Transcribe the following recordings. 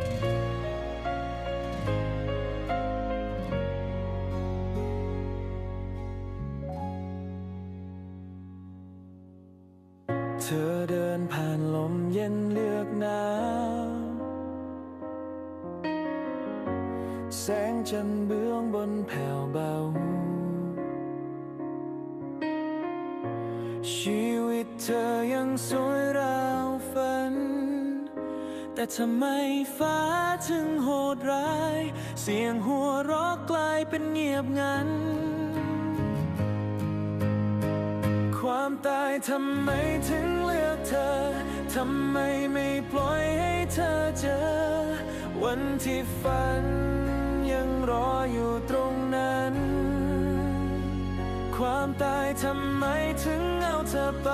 เธอเดินผ่านลมเย็นเลือกหนาวแสงจันเบื้องบนแผ่วเบา ชีวิตเธอยังสวย แต่ทำไมฟ้าถึงโหดร้าย เสียงหัวเรอกกลายเป็นเงียบงัน ความตายทำไมถึงเลือกเธอ ทำไมไม่ปล่อยให้เธอเจอ วันที่ฝันยังรออยู่ตรงนั้น ความตายทำไมถึงเอาเธอไป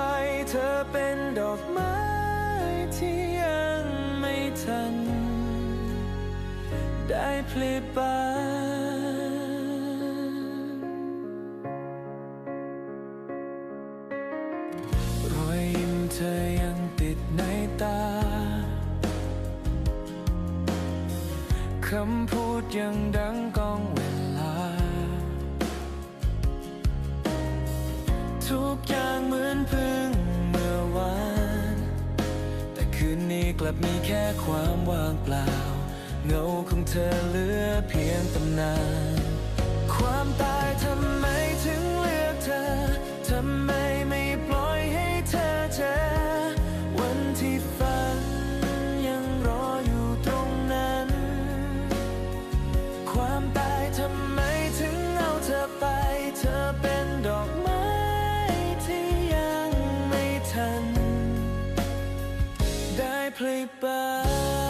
เธอเป็นดอกไม้ ได้พลิบานรอยยิ้มเธอยังติดในตา คำพูดยังดังกองเวลา ทุกอย่างเหมือนเพึ่งเมื่อวาน แต่คืนนี้กลับมีแค่ความว่างเปล่า เงาของเธอเหลือเพียงตำนาน ความตายทำไมถึงเลือกเธอ ทำไมไม่ปล่อยให้เธอเจอ วันที่ฝันยังรออยู่ตรงนั้น ความตายทำไมถึงเอาเธอไป เธอเป็นดอกไม้ที่ยังไม่ทัน ได้พลิบาน